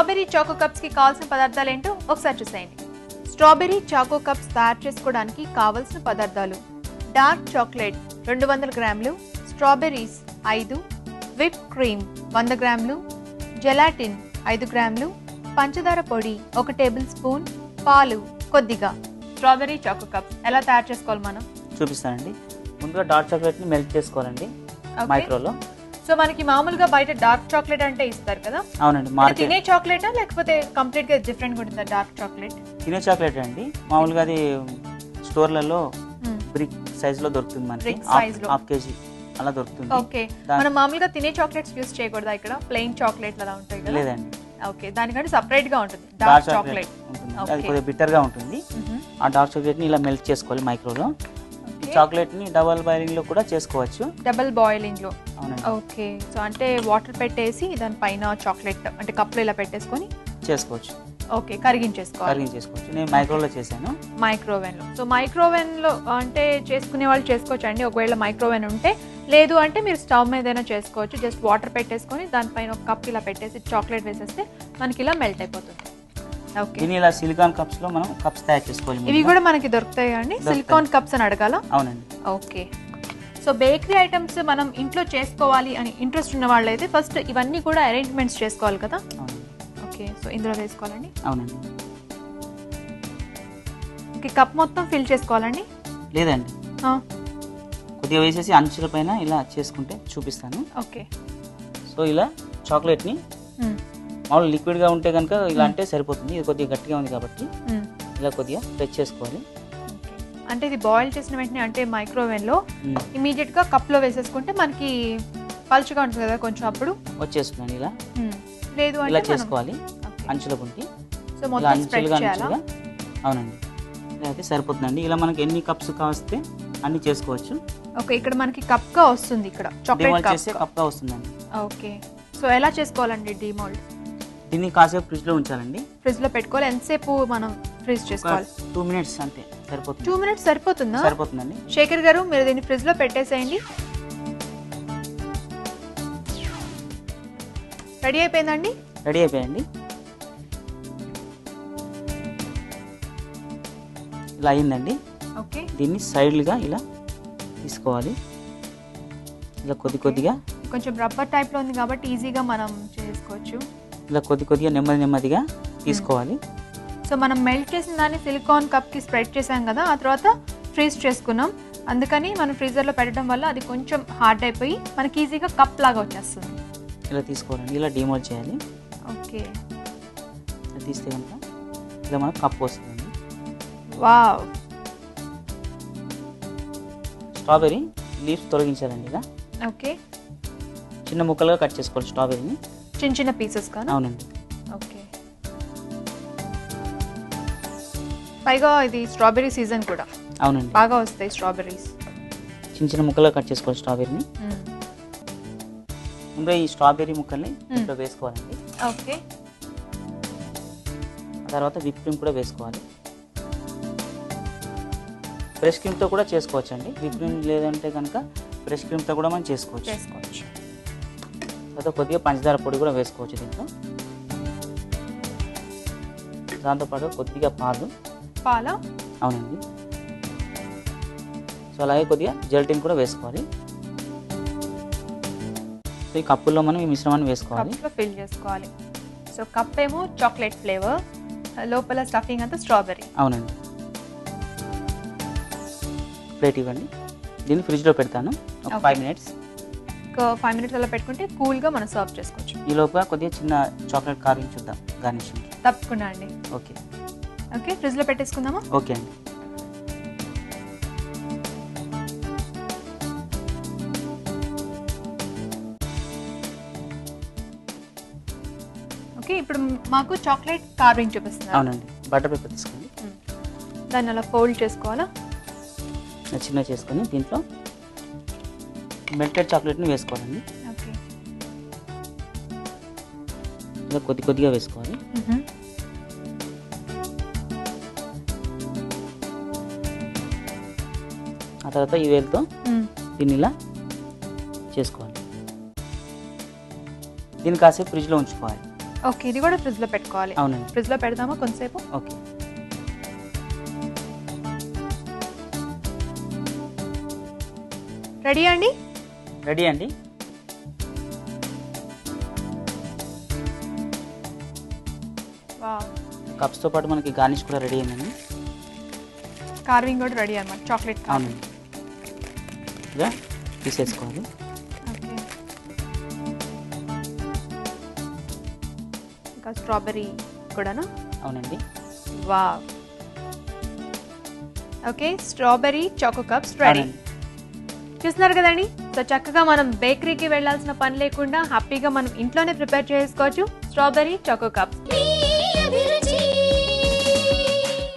Strawberry choco కప్స్కి కావాల్సిన పదార్థాలు ఏంటో ఒకసారి చూసేయండి. స్ట్రాబెర్రీ చాకో కప్స్ తయారు చేసుకోవడానికి కావలసిన పదార్థాలు డార్క్ చాక్లెట్ రెండు వందల గ్రాములు స్ట్రాబెర్రీస్ ఐదు విప్ క్రీమ్ వంద గ్రాములు జెలాటిన్ ఐదు గ్రాములు పంచదార పొడి ఒక టేబుల్ స్పూన్ పాలు కొద్దిగా. స్ట్రాబెర్రీ చాకో కప్స్ ఎలా తయారు చేసుకోవాలి మనం? చూపిస్తానండి. ముందుగా డార్క్ చాక్లెట్ని మెల్ట్ చేసుకోవాలండి మైక్రోలో. సో మనకి మామూలుగా బయట డార్క్ చాక్లెట్ అంటే ఇస్తారు కదా? అవునండి మార్కెట్. తినే చాక్లెటా లేకపోతే కంప్లీట్గా డిఫరెంట్గా ఉంటుందా డార్క్ చాక్లెట్? తినే చాక్లెట్ అండి. మామూలుగా అది స్టోర్లలో బ్రిక్ సైజ్లో దొరుకుతుంది మనకి. హాఫ్- కేజీ అలా దొరుకుతుంది. ఓకే. మనం మామూలుగా తినే చాక్లెట్స్ యూస్ చేయకూడదా ఇక్కడ? ప్లెయిన్ చాక్లెట్ అలా ఉంటాయి కదా? లేదండి. ఓకే. దానికంటే సపరేట్గా ఉంటుంది. డార్క్ చాక్లెట్ ఉంటుంది. అది కొద్దిగా బిట్టర్గా ఉంటుంది ఆ డార్క్ చాక్లెట్ని ఇలా మెల్ట్ చేసుకోవాలి మైక్రోలో. చాక్లెట్ని డబల్ బాయిలింగ్లో కూడా చేసుకోవచ్చు. డబుల్ బాయిలింగ్లో ఓకే. సో అంటే వాటర్ పెట్టేసి దానిపైన చాక్లెట్ అంటే కప్లో ఇలా పెట్టేసుకొని చేసుకోవచ్చు. ఓకే. కరిగించేసుకోవాలి. కరిగింగ్ చేసుకోవచ్చు నేను మైక్రోలో చేశాను. మైక్రోవెన్లో సో మైక్రోవెన్లో అంటే చేసుకునే వాళ్ళు చేసుకోవచ్చు అండి. ఒకవేళ మైక్రోవెన్ ఉంటే లేదు అంటే మీరు స్టవ్ మీద అయినా చేసుకోవచ్చు. జస్ట్ వాటర్ పెట్టేసుకొని దానిపైన ఒక కప్ ఇలా పెట్టేసి చాక్లెట్ వేసేస్తే మనకి ఇలా మెల్ట్ అయిపోతుంది. ఓకే దీన్ని ఇలా సిలికాన్ కప్స్లో మనం కప్స్ తయారు చేసుకోవాలి ఇవి. కూడా మనకి దొరుకుతాయి అండి. సిలికాన్ కప్స్ అని అడగాల? అవునండి. ఓకే సో బేకరీ ఐటమ్స్ మనం ఇంట్లో చేసుకోవాలి అని ఇంట్రెస్ట్ ఉన్న వాళ్ళైతే ఫస్ట్ ఇవన్నీ కూడా అరేంజ్మెంట్స్ చేసుకోవాలి కదా? ఓకే సో ఇందులో వేసుకోవాలండి. అవునండి. ఓకే కప్ మొత్తం ఫిల్ చేసుకోవాలండి? లేదండి. కొద్దిగా వేసేసి అంచుల పైన ఇలా చేసుకుంటే చూపిస్తాను. ఓకే సో ఇలా చాక్లెట్ని మామూలు లిక్విడ్గా ఉంటే కనుక ఇలా అంటే సరిపోతుంది. ఇది కొద్దిగా గట్టిగా ఉంది కాబట్టి ఇలా కొద్దిగా ప్రెస్ చేసుకోవాలి. అంటే ఇది బాయిల్ చేసిన వెంటనే అంటే మైక్రోవేవ్లో ఇమీడియట్గా కప్లో వేసేసుకుంటే మనకి పలుచగా ఉంటుంది కదా కొంచెం అప్పుడు. వచ్చేస్తుందండి ఇలా. లేదు ఇలా చేసుకోవాలి. అంచుల పుంటి. సో మొత్తం అంచులుగా అంచులుగా. అవునండి. అయితే సరిపోతుందండి. ఇలా మనకి ఎన్ని కప్స్ కావస్తే అన్ని చేసుకోవచ్చు. ఓకే ఇక్కడ మనకి కప్గా వస్తుంది ఇక్కడ. చాక్లెట్ కప్ కప్గా వస్తుందండి. ఓకే. సో ఎలా చేసుకోవాలండి డిమోల్డ్ దీన్ని కాసేపు ఫ్రిడ్జ్లో ఉంచాలండి. ఫ్రిడ్జ్లో పెట్టుకోవాలి. ఎంతసేపు మనం ఫ్రీజ్ చేసుకోవాలి? టూ మినిట్స్ అంతే సరిపోతుంది. టూ మినిట్స్ సరిపోతుందా? సరిపోతుందండి. శేఖర్ గారు మీరు దీన్ని ఫ్రిడ్జ్లో పెట్టేసేయండి. రెడీ అయిపోయిందండి? రెడీ అయిపోయండి ఇలా అయిందండి. ఓకే. దీన్ని సైడ్లుగా ఇలా తీసుకోవాలి. ఇలా కొద్ది కొద్దిగా. కొంచెం రబ్బర్ టైప్లో ఉంది కాబట్టి ఈజీగా మనం చేసుకోవచ్చు. ఇలా కొద్ది కొద్దిగా నెమ్మది నెమ్మదిగా తీసుకోవాలి. సో మనం మెల్ట్ చేసిన దాన్ని సిలికాన్ కప్కి స్ప్రెడ్ చేసాం కదా ఆ తర్వాత ఫ్రీజ్ చేసుకున్నాం. అందుకని మనం ఫ్రీజర్లో పెట్టడం వల్ల అది కొంచెం హార్డ్ అయిపోయి మనకి ఈజీగా కప్ లాగా వచ్చేస్తుంది. ఇలా తీసుకోవాలండి ఇలా డిమోల్ చేయాలి. ఓకే తీస్తే కనుక ఇలా మనకు కప్పు వస్తుందండి. వావ్ స్ట్రాబెర్రీ లీవ్స్ తొలగించాలండి ఇలా. ఓకే చిన్న ముక్కలుగా కట్ చేసుకోవాలి స్ట్రాబెర్రీని చిన్న చిన్న పీసెస్ కానీ? అవునండి. ఓకే పైగా ఇది స్ట్రాబెర్రీ సీజన్ కూడా. అవునండి. బాగా వస్తాయి స్ట్రాబెర్రీస్ చిన్న చిన్న ముక్కలుగా కట్ చేసుకోవాలి స్ట్రాబెర్రీని ముందుగా ఈ స్ట్రాబెర్రీ ముక్కల్ని ఇంట్లో వేసుకోవాలండి. ఓకే తర్వాత విప్ క్రీమ్ కూడా వేసుకోవాలి. ఫ్రెష్ క్రీమ్తో కూడా చేసుకోవచ్చు అండి విప్ క్రీమ్ లేదంటే కనుక ఫ్రెష్ క్రీమ్తో కూడా మనం చేసుకోవచ్చు. చేసుకోవచ్చు. తర్వాత కొద్దిగా పంచదార పొడి కూడా వేసుకోవచ్చు దీంట్లో. దాంతోపాటు కొద్దిగా పాలు. పాల? అవునండి. సో అలాగే కొద్దిగా జెల్టిన్ కూడా వేసుకోవాలి. సో ఈ కప్పుల్లో మనం ఈ మిశ్రమాన్ని వేసుకోవాలి. ఫిల్ చేసుకోవాలి. సో కప్ ఏమో చాక్లెట్ ఫ్లేవర్ లోపల స్టఫింగ్ అంతా స్ట్రాబెర్రీ. అవునండి. ప్లేట్ ఇవ్వండి. దీన్ని ఫ్రిడ్జ్లో పెడతాను. ఒక. Five minutes. ఒక ఫైవ్ మినిట్స్ అలా పెట్టుకుంటే కూల్గా మనం సర్వ్ చేసుకోవచ్చు. ఈ లోపల కొద్దిగా చిన్న చాక్లెట్ కార్వింగ్ చూద్దాం గార్నిషింగ్ తప్పకుండా అండి. ఓకే ఓకే ఫ్రిడ్జ్లో పెట్టేసుకుందామా? ఓకే అండి. ఓకే ఇప్పుడు మాకు చాక్లెట్ కార్వింగ్ చూపిస్తున్నారు. అవునండి. బటర్ పేపర్ తీసుకోండి. దాన్ని అలా ఫోల్డ్ చేసుకోవాలా? చిన్న చేసుకొని దీంట్లో మెల్టెడ్ చాక్లెట్ని వేసుకోవాలండి. ఇలా కొద్ది కొద్దిగా వేసుకోవాలి. ఆ తర్వాత ఈ వేలుతో. దీన్ని ఇలా చేసుకోవాలి. దీన్ని కాసేపు ఫ్రిడ్జ్లో ఉంచుకోవాలి. ఓకే ఇది కూడా ఫ్రిడ్జ్లో పెట్టుకోవాలి. అవునండి. ఫ్రిడ్జ్లో పెడదామా కొంతసేపు? ఓకే. రెడీ అండి? రెడీ అండి? కప్స్తో పాటు మనకి గార్నిష్ కూడా రెడీ అయిందండి. కార్వింగ్ కూడా రెడీ అన్నమాట చాక్లెట్ అవునండి. ఇలా తీసేసుకోవాలి. ఇంకా స్ట్రాబెర్రీ కూడానా? అవునండి. వా okay strawberry choco cups ready. చూస్తున్నారు కదండి? సో చక్కగా మనం బేకరీకి వెళ్ళాల్సిన పని లేకుండా హ్యాపీగా మనం ఇంట్లోనే ప్రిపేర్ చేసుకోవచ్చు. Strawberry choco cups.